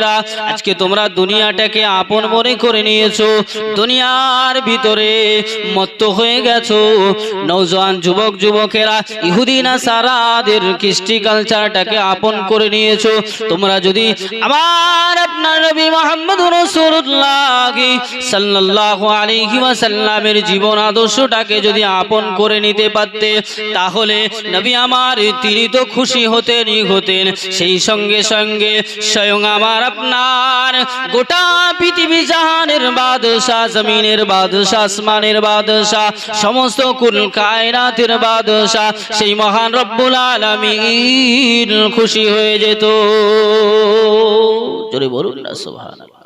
বোনেরা আজকে তোমরা দুনিয়াটাকে আপন মনে করে নিয়েছো। দুনিয়ার ভিতরে মত্ত হয়ে গেছো। নৌজওয়ান যুবক, যুবকেরা, ইহুদি না সারাদের কৃষ্টি কালচারটাকে আপন করে নিয়েছো। তোমরা যদি আবার আপনার নবী মোহাম্মদ রসুল্লাহ সাল্লাল্লাহু আলাইহি ওয়াসাল্লামের জীবন আদর্শটাকে যদি আপন করে নিতে পারতে, তাহলে নবী আমার তিনি তো খুশি হতেনই হতেন। সেই সঙ্গে সঙ্গে স্বয়ং আমার আপনার গোটা পৃথিবী জাহানের বাদশাহ, জমিনের বাদশাহ, আসমানের বাদশাহ, সমস্ত কুল কায়নাতের বাদশাহ, সেই মহান রব্বুল আলামিন খুশি হয়ে যেত। জোরে বলুন না, সুবহানাল্লাহ।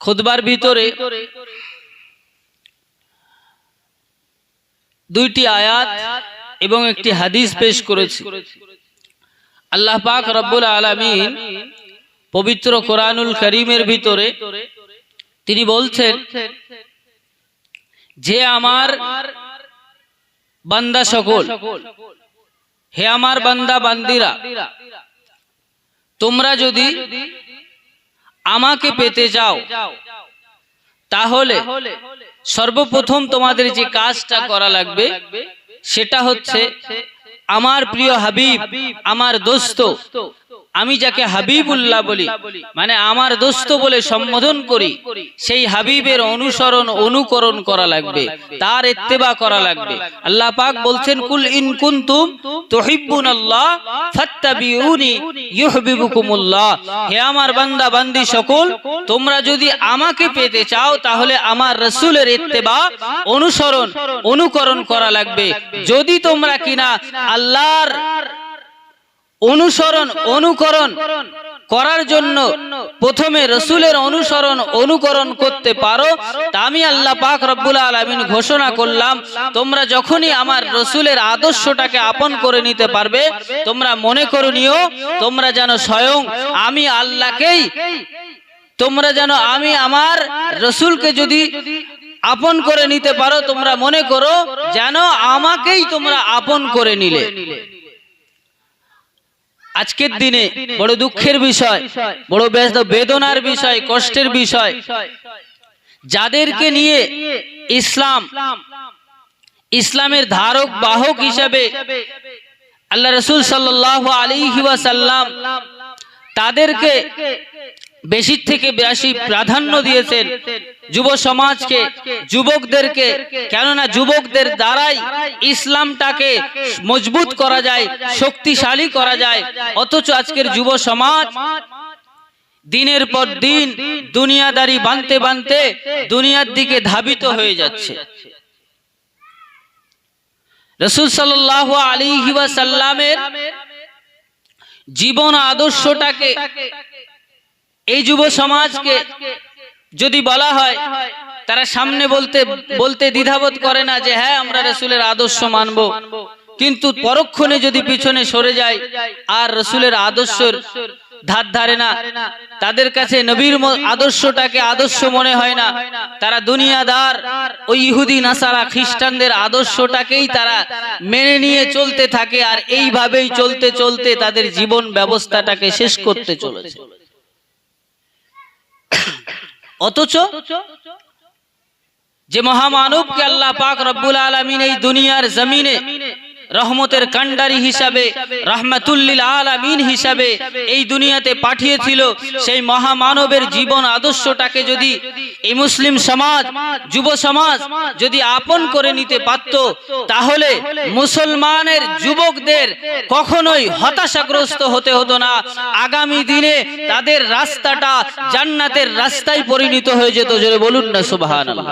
খুতবার ভিতরে দুইটি আয়াত এবং একটি হাদিস পেশ করেছি। আল্লাহ পাক রব্বুল আলামিন পবিত্র কোরআনুল করিমের ভিতরে তিনি বলছেন, যে আমার বান্দা সকল, হে আমার বান্দা বান্দিরা, তোমরা যদি আমাকে পেতে যাও, তাহলে সর্বপ্রথম তোমাদের যে কাজটা করা লাগবে, সেটা হচ্ছে আমার প্রিয় হাবিব, আমার দোস্ত আমি যাকে হাবিবুল্লাহ বলি মানে আমার দোস্ত বলে সম্বোধন করি সেই হাবিবের অনুসরণ অনুকরণ করা লাগবে তার ইত্তেবা করা লাগবে। আল্লাহ পাক বলছেন কুল ইন কুনতুম তুহিব্বুন আল্লাহ ফাত্তাবিউনি ইউহিব্বুকুমুল্লাহ। হে আমার বান্দা বান্দি সকল তোমরা যদি আমাকে পেতে চাও তাহলে আমার রাসূলের ইত্তেবা অনুসরণ অনুকরণ করা লাগবে। যদি তোমরা কিনা আল্লাহর অনুসরণ, অনুকরণ করার জন্য প্রথমে রসুলের অনুসরণ, অনুকরণ করতে পারো। আমি আল্লাহ পাক রব্বুল আলমিন ঘোষণা করলাম, তোমরা যখনই আমার রসুলের আদর্শটাকে আপন করে নিতে পারবে, তোমরা মনে করো নিও, তোমরা যেন স্বয়ং আমি আল্লাহকেই, তোমরা যেন আমি আমার রসুলকে যদি আপন করে নিতে পারো, তোমরা মনে করো যেন আমাকেই তোমরা আপন করে নিলে। আজকের দিনে বড় দুঃখের বিষয় বড় ব্যস্ত বেদনার বিষয় কষ্টের বিষয়। যাদেরকে নিয়ে ইসলাম ইসলামের ধারক বাহক হিসাবে আল্লাহ রসুল সাল্লাহ আলী সাল্লাম তাদেরকে বেশি থেকে বেশি প্রাধান্য দিয়েছেন যুব সমাজকে যুবকদেরকে কেননা যুবকদের দ্বারাই ইসলামটাকে মজবুত করা যায় শক্তিশালী করা যায়। অথচ আজকের যুব সমাজ দিনের পর দিন দুনিয়াদারি বানতে বানতে দুনিয়ার দিকে ধাবিত হয়ে যাচ্ছে। রসুল সাল্লাহ আলী সাল্লামের জীবন আদর্শটাকে এই যুব সমাজকে যদি বলা হয়, তারা সামনে বলতে বলতে দ্বিধাবোধ করে না যে হ্যাঁ আমরা রসুলের আদর্শ মানব। কিন্তু পরক্ষণে যদি পিছনে সরে যায়, আর রসুলের আদর্শের ধার ধারে না, তাদের কাছে নবীর আদর্শটাকে আদর্শ মনে হয় না। তারা দুনিয়াদার ওই ইহুদি, নাসারা খ্রিস্টানদের আদর্শটাকেই তারা মেনে নিয়ে চলতে থাকে, আর এইভাবেই চলতে চলতে তাদের জীবন ব্যবস্থাটাকে শেষ করতে চলেছে। অথচ যে মহামানবকে আল্লাহ পাক রব্বুল আলমিন এই দুনিয়ার জমিনে রহমতের কান্ডারি হিসাবে, রহমাতুল্লিল আলামিন হিসাবে এই দুনিয়াতে পাঠিয়েছিল, সেই মহামানবের জীবন আদর্শটাকে যদি এই মুসলিম সমাজ, যুব সমাজ যদি আপন করে নিতে পারত, তাহলে মুসলমানের যুবকদের কখনোই হতাশাগ্রস্ত হতে হতো না। আগামী দিনে তাদের রাস্তাটা জান্নাতের রাস্তায় পরিণত হয়ে যেত। জোরে বলুন না, সুবহানাল্লাহ।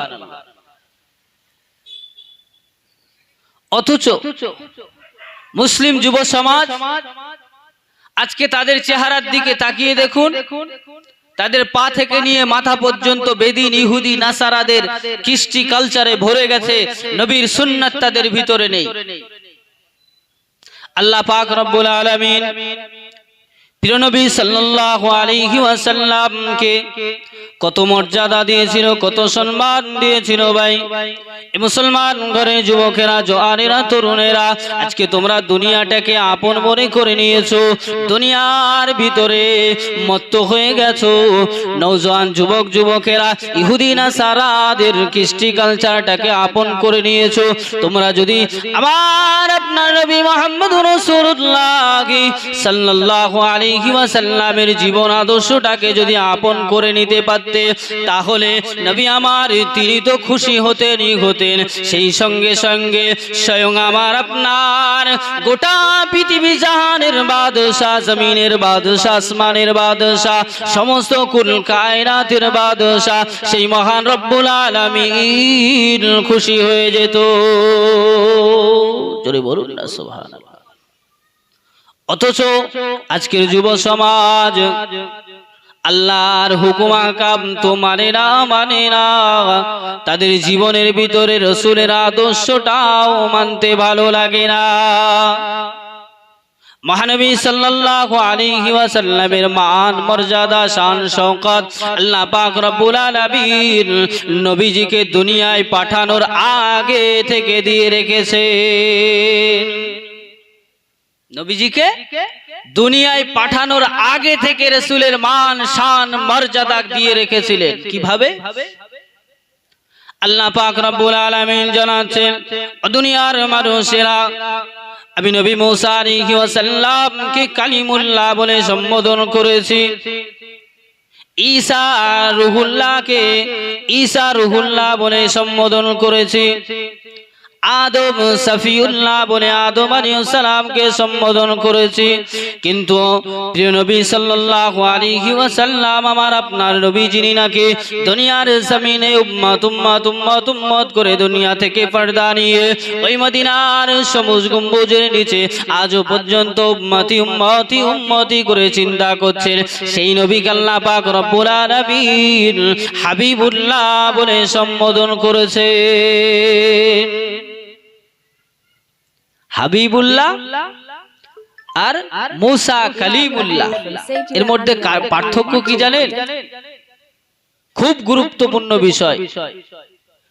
অথচ মুসলিম যুব সমাজ আজকে তাদের চেহারার দিকে তাকিয়ে দেখুন। তাদের পা থেকে নিয়ে মাথা পর্যন্ত বেদিন ইহুদি নাসারাদের কৃষ্টি কালচারে ভরে গেছে, নবীর সুন্নাত তাদের ভিতরে নেই। আল্লাহ পাক রব্বুল আলামিন প্রিয়নবী সাল্লাল্লাহু আলাইহি ওয়াসাল্লামকে কত মর্যাদা দিয়েছিল, কত সম্মান দিয়েছিল ভাই। মুসলমান ঘরের যুবকেরা জোয়ারেরা তরুণেরা, আজকে তোমরা দুনিয়াটাকে আপন মনে করে নিয়েছো, দুনিয়ার ভিতরে মত্ত হয়ে গেছো। নৌজওয়ান যুবক, যুবকেরা ইহুদিনা সারাদের কৃষ্টি কালচারটাকে আপন করে নিয়েছো। তোমরা যদি আবার আপনার নবী মোহাম্মদ রসুল্লাহ সাল্লাল্লাহু আলাইহি জীবন আদর্শটাকে যদি আপন করে নিতে পারতে, তাহলে নবী আমার তিনি তো খুশি হতেন সেই সঙ্গে সঙ্গে স্বয়ং আমার আপনার গোটা পৃথিবী জাহানের বাদশাহ, জমিনের বাদশাহ, আসমানের বাদশাহ, সমস্ত কুল বাদশাহ, সেই মহান রব্বুল আলামিন খুশি হয়ে যেত। জোরে বলুন না অথচ আজকের যুব সমাজ, আল্লাহর হুকুম আকাম তো মানে না মানে না। তাদের জীবনের ভিতরে রসুলের আদর্শটাও মানতে ভালো লাগে না। মহানবী সাল্লাল্লাহু আলাইহি ওয়াসাল্লামের মান, মর্যাদা, শান, শওকত আল্লাহ পাক রব্বুল আলামিন নবীজিকে দুনিয়ায় পাঠানোর আগে থেকে দিয়ে রেখেছে নবীজিকে দুনিয়ায় পাঠানোর আগে থেকে রসুলের মান, শান, মর্যাদা দিয়ে রেখেছিলেন। কীভাবে? আল্লাহ পাক রব্বুল আলামিন জানাচ্ছেন দুনিয়ার মানুষেরা, আমি নবী মুসা আলাইহি ওয়াসাল্লামকে কালিমুল্লাহ বলে সম্বোধন করেছি। ঈসা রুহুল্লাহকে, ঈসা রুহুল্লাহ বলে সম্বোধন করেছি। আদম সফিউল্লাহ বলে আদম আলাইহিস সালামকে সম্বোধন করেছি। কিন্তু প্রিয় নবী ওয়াসাল্লাম, আমার আপনার নবী যিনি নাকি দুনিয়ার জমিনে উম্মত উম্মত উম্মত উম্মত করে দুনিয়া থেকে পর্দা নিয়ে ওই মদিনার সবুজ গম্বুজের নিচে আজও পর্যন্ত উম্মতি উম্মতি উম্মতি করে চিন্তা করছেন। সেই নবী আল্লাহ পাক রব্বুল আলামিন হাবিবুল্লাহ বলে সম্বোধন করেছে হাবিবুল্লাহ আর মুসা কালিমুল্লাহ। এর মধ্যে পার্থক্য কি জানেন? খুব গুরুত্বপূর্ণ বিষয়।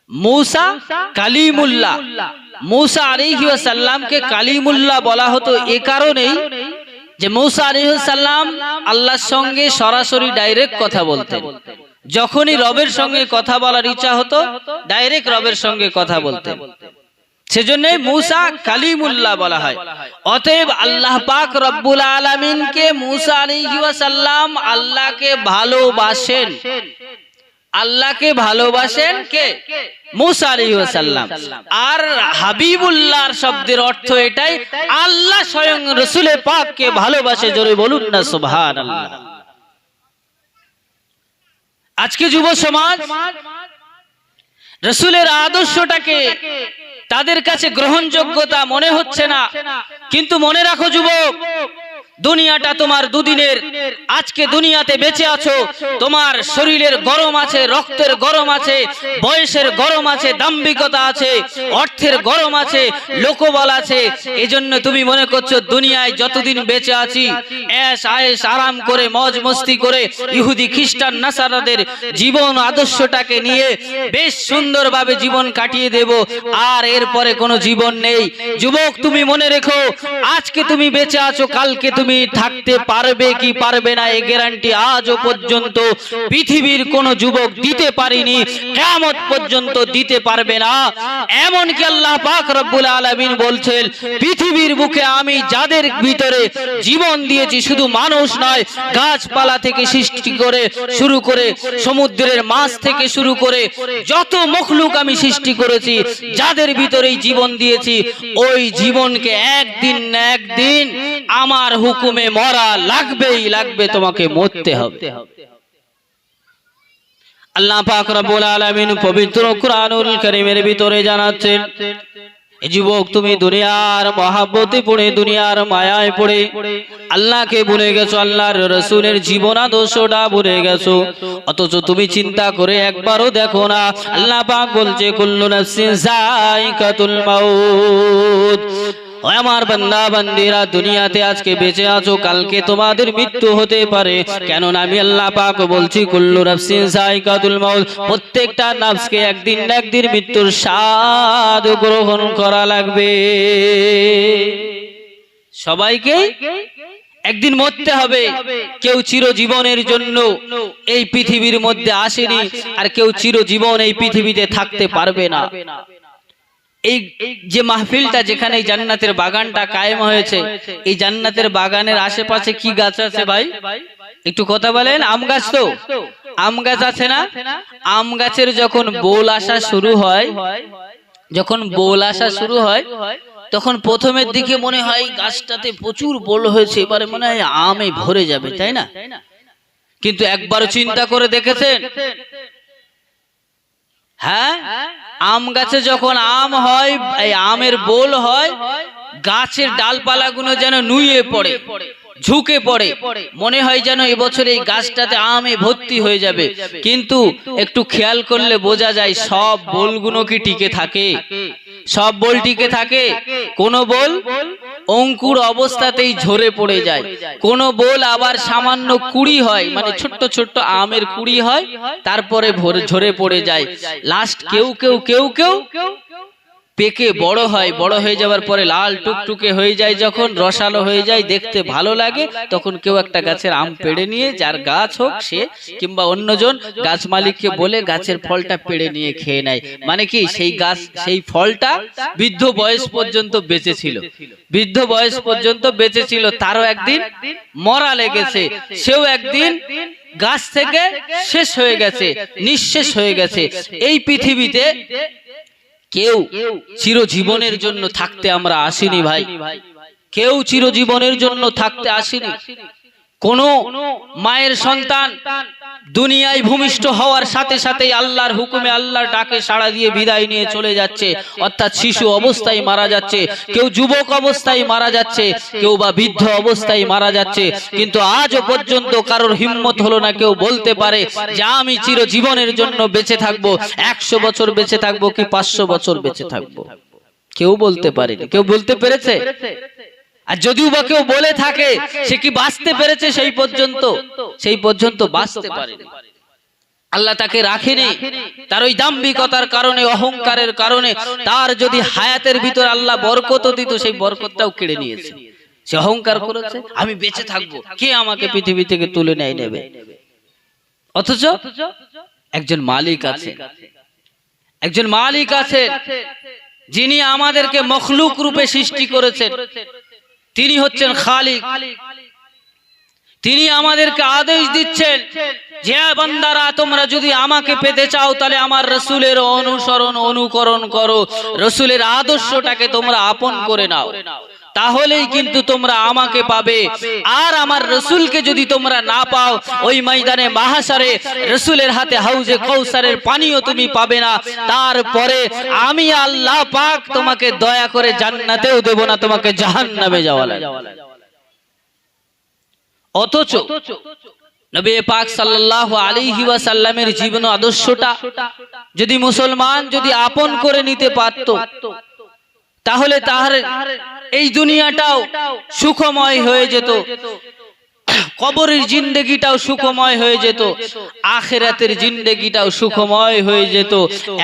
মুসা কালিমুল্লাহ। মুসা আলাইহি সাল্লামকে কালিমুল্লাহ বলা হতো এ কারণেই যে মুসা আলাইহি সাল্লাম আল্লাহর সঙ্গে সরাসরি ডাইরেক্ট কথা বলতেন। যখনই রবের সঙ্গে কথা বলার ইচ্ছা হতো ডাইরেক্ট রবের সঙ্গে কথা বলতেন। সেজন্য মুসা কালিমুল্লাহ বলা হয়। অতএব আল্লাহ পাক রব্বুল আলামিনকে মুসা আলাইহি ওয়াসাল্লাম আল্লাহকে ভালোবাসেন। আল্লাহকে ভালোবাসেন কে? মুসা আলাইহি ওয়াসাল্লাম। আর হাবিবুল্লাহর শব্দের অর্থ এটাই আল্লাহ স্বয়ং রসুলের পাককে ভালোবাসে জোরে বলুন না সুবহানাল্লাহ। আজকে যুব সমাজ রসুলের আদর্শটাকে তাদের কাছে গ্রহণযোগ্যতা মনে হচ্ছে না। কিন্তু মনে রাখো যুবক দুনিয়াটা তোমার দুদিনের, আজকে দুনিয়াতে বেঁচে আছো, তোমার শরীরের গরম আছে, রক্তের গরম আছে, বয়সের গরম আছে, দাম্ভিকতা আছে, অর্থের গরম আছে, লোকবল আছে, এজন্য তুমি মনে করছ দুনিয়ায় যতদিন বেঁচে আছি এস আয়েস আরাম করে, মজ মস্তি করে, ইহুদি, খ্রিস্টান, নাসারাদের জীবন আদর্শটাকে নিয়ে বেশ সুন্দরভাবে জীবন কাটিয়ে দেব, আর এরপরে কোনো জীবন নেই। যুবক, তুমি মনে রেখো, আজকে তুমি বেঁচে আছো, কালকে তুমি থাকতে পারবে কি পারবে না এই গ্যারান্টি আজও পর্যন্ত পৃথিবীর কোন যুবক দিতে পারেনি কেমন পর্যন্ত দিতে পারবে না। এমন কি আল্লাহ পাক রব্বুল আলামিন বলছেন, পৃথিবীর বুকে আমি যাদের ভিতরে জীবন দিয়েছি শুধু মানুষ নয়, গাছপালা থেকে সৃষ্টি করে শুরু করে, সমুদ্রের মাছ থেকে শুরু করে যত মখলুক আমি সৃষ্টি করেছি, যাদের ভিতরেই জীবন দিয়েছি, ওই জীবনকে একদিন না একদিন আমার হুকুমে মরা লাগবেই, লাগবে তোমাকে মরতে হবে। আল্লাহ পাক রব্বুল আলামিন পবিত্র কুরআনুল কারীমের ভিতরে জানাচ্ছেন যুবক তুমি দুনিয়ার মহাব্বতে পড়ে, দুনিয়ার মায়ায় পড়ে, আল্লাহকে ভুলে গেছো, আল্লাহর রসুলের জীবন ভুলে গেছো, অথচ তুমি চিন্তা করে একবারও দেখো না, আল্লাহ পাক বলছে, কুল্লু নাফসিন যায়িকাতুল মাউত। আমার বান্দা বান্দিরা দুনিয়াতে আজকে বেঁচে আছো, কালকে তোমাদের মৃত্যু হতে পারে। কেননা আমি আল্লাহ পাক বলছি, কুল্লু নাফসিন সাইকাতুল মাউত, প্রত্যেকটা নাফসকে একদিন না একদিন মৃত্যুর স্বাদ গ্রহণ করা লাগবে। সবাইকে একদিন মরতে হবে। কেউ চিরজীবনের জন্য এই পৃথিবীর মধ্যে আসেনি, আর কেউ চিরজীবন এই পৃথিবীতে থাকতে পারবে না। এই যে মাহফিলটা যেখানে এই জান্নাতের বাগানটা কায়েম হয়েছে, এই জান্নাতের বাগানের আশেপাশে কি গাছ আছে ভাই? একটু কথা বলেন, আম গাছ তো? আম গাছ আছে না? আম গাছের যখন বোল আসা শুরু হয়, যখন বোল আসা শুরু হয়, তখন প্রথমের দিকে মনে হয় গাছটাতে প্রচুর বোল হয়েছে, এবারে মনে হয় আমে ভরে যাবে, তাই না? কিন্তু একবারও চিন্তা করে দেখেছেন হ্যাঁ? আম গাছে যখন আম হয়, এই আমের বোল হয়, গাছের ডালপালাগুলো যেন নুয়ে পড়ে, ঝুঁকে পড়ে। মনে হয় যেন এবছর এই গাছটাতে আমে ভর্তি হয়ে যাবে। কিন্তু একটু খেয়াল করলে বোঝা যায় সব বোলগুলো কি টিকে থাকে। সব বল টিকে থাকে কোন বল অঙ্কুর অবস্থাতেই ঝরে পড়ে যায়। কোন বল আবার সামান্য কুড়ি হয় মানে ছোট্ট ছোট্ট আমের কুড়ি হয় তারপরে ভরে ঝরে পড়ে যায়। লাস্ট কেউ কেউ কেউ কেউ পেকে বড় হয় বড় হয়ে যাওয়ার পরে লাল টুকটুকে হয়ে যায় যখন রসালো হয়ে যায় দেখতে ভালো লাগে তখন কেউ একটা গাছের আম পেড়ে নিয়ে যার গাছ হোক সে কিংবা অন্যজন গাছ মালিককে বলে গাছের ফলটা পেড়ে নিয়ে খেয়ে নেয় মানে কি সেই গাছ সেই ফলটা বৃদ্ধ বয়স পর্যন্ত বেঁচে ছিল বৃদ্ধ বয়স পর্যন্ত বেঁচে ছিল তারও একদিন মরা লেগেছে। সেও একদিন গাছ থেকে শেষ হয়ে গেছে নিঃশেষ হয়ে গেছে এই পৃথিবীতে কেউ চিরজীবনের জন্য থাকতে আমরা আসিনি ভাই। কেউ চিরজীবনের জন্য থাকতে আসেনি। কোন মায়ের সন্তান দুনিয়ায় ভূমিষ্ঠ হওয়ার সাথে সাথে আল্লাহর হুকুমে আল্লাহর ডাকে সাড়া দিয়ে বিদায় নিয়ে চলে যাচ্ছে। অর্থাৎ শিশু অবস্থায় মারা যাচ্ছে, কেউ যুবক অবস্থায় মারা যাচ্ছে, কেউ বা বৃদ্ধ অবস্থায় মারা যাচ্ছে। কিন্তু আজও পর্যন্ত কারোর হিম্মত হলো না কেউ বলতে পারে যে আমি চিরজীবনের জন্য বেঁচে থাকব, একশো বছর বেঁচে থাকব কি পাঁচশো বছর বেঁচে থাকব। কেউ বলতে পারেনি। কেউ বলতে পেরেছে? আর যদিও বা কেউ বলে থাকে, সে কি বাঁচতে পেরেছে সেই পর্যন্ত? সেই পর্যন্ত বাঁচতে পারে আল্লাহ তাকে রাখেনি। তার ওই দাম্ভিকতার কারণে, অহংকারের কারণে, তার যদি হায়াতের ভিতর আল্লাহ বরকত দিত, সেই বরকতটাও কেড়ে নিয়েছে। সে অহংকার করেছে, আমি বেঁচে থাকব, কে আমাকে পৃথিবী থেকে তুলে নেয় নেবে? অথচ একজন মালিক আছে। একজন মালিক আছে, যিনি আমাদেরকে মখলুক রূপে সৃষ্টি করেছেন। তিনি হচ্ছেন খালিক। তিনি আমাদেরকে আদেশ দিচ্ছেন যে বান্দারা, তোমরা যদি আমাকে পেতে চাও, তাহলে আমার রসুলের অনুসরণ, অনুকরণ করো। রসুলের আদর্শটাকে তোমরা আপন করে নাও। তাহলেই কিন্তু তোমরা আমাকে পাবে। আর আমার রসুলকে যদি তোমরা না পাও, ওই ময়দানে মাহাসারে রসুলের হাতে হাউজে কৌসারের পানিও তুমি পাবে না। তারপরে আমি আল্লাহ পাক তোমাকে দয়া করে জান্নাতেও দেব না, তোমাকে জাহান্নামে যাওয়া লাগে অথচ নবী পাক সাল্লাল্লাহু আলাইহি ওয়াসাল্লামের জীবন আদর্শটা যদি মুসলমান যদি আপন করে নিতে পারত তাহলে তাহার এই দুনিয়াটাও সুখময় হয়ে যেত। কবরের জিন্দেগিটাও সুখময় হয়ে যেত, আখেরাতের জিন্দেগিটাও সুখময় হয়ে যেত।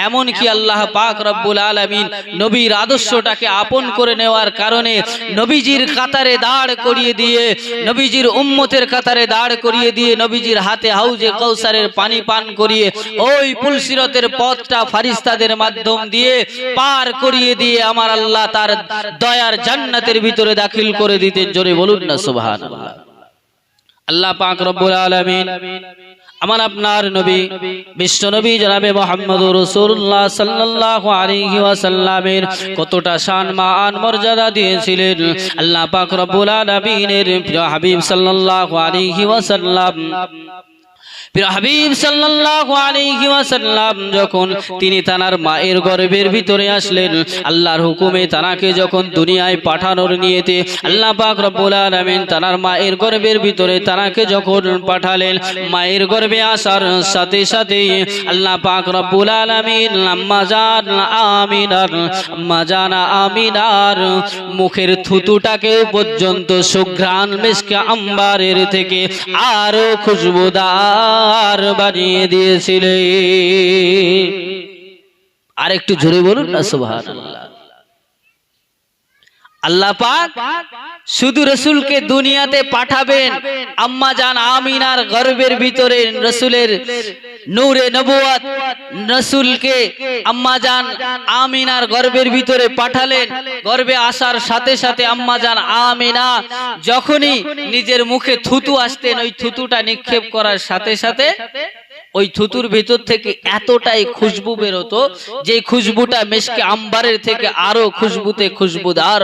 এমন কি আল্লাহ পাক রব্বুল আলামিন নবীর আদর্শটাকে আপন করে নেওয়ার কারণে নবীজির কাতারে দাঁড় করিয়ে দিয়ে, নবীজির উম্মতের কাতারে দাঁড় করিয়ে দিয়ে নবীজির হাতে হাউজে কৌসারের পানি পান করিয়ে, ওই পুলসিরতের পথটা ফারিস্তাদের মাধ্যম দিয়ে পার করিয়ে দিয়ে আমার আল্লাহ তার দয়ার জান্নাতের ভিতরে দাখিল করে দিতেন। জোরে বলুন না, সুবহানাল্লাহ। আল্লাহ পাক রব্বুল আলামিন আমার আপনার নবী, বিশ্ব নবী জনাবে মোহাম্মদ রসুল্লাহ সাল্লাল্লাহু আলাইহি ওয়াসাল্লামের কতটা শান, মান, মর্যাদা দিয়েছিলেন। আল্লাহ পাক রব্বুল আলামিনের হাবিব সাল্লাল্লাহু আলাইহি ওয়াসাল্লাম হাবিব সাল্লাল্লাহু যখন তিনি তানার মায়ের গর্ভের ভিতরে আসলেন, আল্লাহর হুকুমে তানাকে যখন দুনিয়ায় পাঠানোর নিয়েতে আল্লাহ পাক রব্বুল আলামিন তানার মায়ের গর্ভের ভিতরে তানাকে যখন পাঠালেন, মায়ের গর্ভে আসার সাথে সাথে আল্লাহ পাক রব্বুল আলামিন, আম্মা আমিনার, আম্মা জান আমিনার মুখের থুতুটাকে পর্যন্ত সুঘ্রাণ মিশকে আম্বারের থেকে আরও খুশবুদার বানিয়ে দিয়েছিলে। আর একটু জোরে বলুন না সুবহানাল্লাহ। আল্লাহ পাক শুধু রসুলকে দুনিয়াতে পাঠাবেন। আম্মা জান আমিনার গর্বের ভিতরে রসুলের নূরে নবুয়াত রসুলকে আম্মা জান আমিনার গর্বের ভিতরে পাঠালেন। গর্বে আসার সাথে সাথে আম্মা জান আমিনা যখনই নিজের মুখে থুতু আসতেন, ওই থুতুটা নিক্ষেপ করার সাথে সাথে ওই থুতুর ভেতর থেকে এতটাই খুশবু বেরোতো যে খুশবুটা মেশকে আম্বারের থেকে আরও খুশবুতে খুশবুদার